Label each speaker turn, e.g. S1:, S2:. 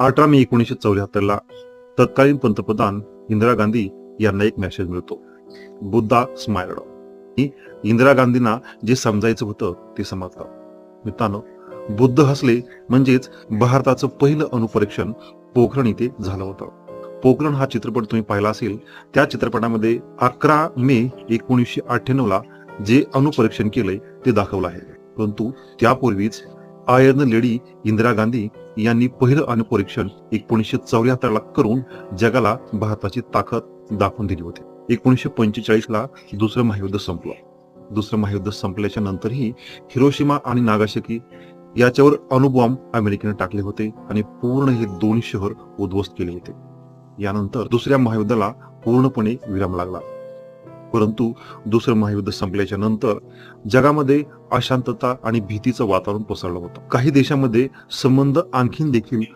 S1: अठरा मे एकोणीसशे चौऱ्याहत्तरला तत्कालीन पंतप्रधान इंदिरा गांधी यांना एक मेसेज मिळतो. बुद्धा स्मायर्ड. इंदिरा गांधींना जे समजायचं होतं ते समजलं. मित्रांनो बुद्ध हसले म्हणजेच भारताचं पहिलं अणुपरीक्षण पोखरण इथे झालं होतं. पोखरण हा चित्रपट तुम्ही पाहिला असेल त्या चित्रपटामध्ये अकरा मे एकोणीसशे अठ्ठ्याण्णव ला जे अणुपरीक्षण केलंय ते दाखवलं आहे. परंतु त्यापूर्वीच आयर्न लेडी इंदिरा गांधी यांनी पहिलं अणुपरीक्षण एकोणीसशे चौऱ्याहत्तर ला करून जगाला भारताची ताकद दाखवून दिली होती. एकोणीसशे पंचेचाळीस ला दुसरं महायुद्ध संपलं. दुसरं महायुद्ध संपल्याच्या नंतरही हिरोशिमा आणि नागाशकी याच्यावर अणुबॉम्ब अमेरिकेने टाकले होते आणि पूर्ण हे दोन शहर उद्ध्वस्त केले होते. यानंतर दुसऱ्या महायुद्धाला पूर्णपणे विराम लागला. परंतु दुसरं महायुद्ध संपल्याच्या नंतर जगामध्ये अशांतता आणि भीतीचं वातावरण पसरलं होतं. काही देशांमध्ये संबंध आणखीन देखील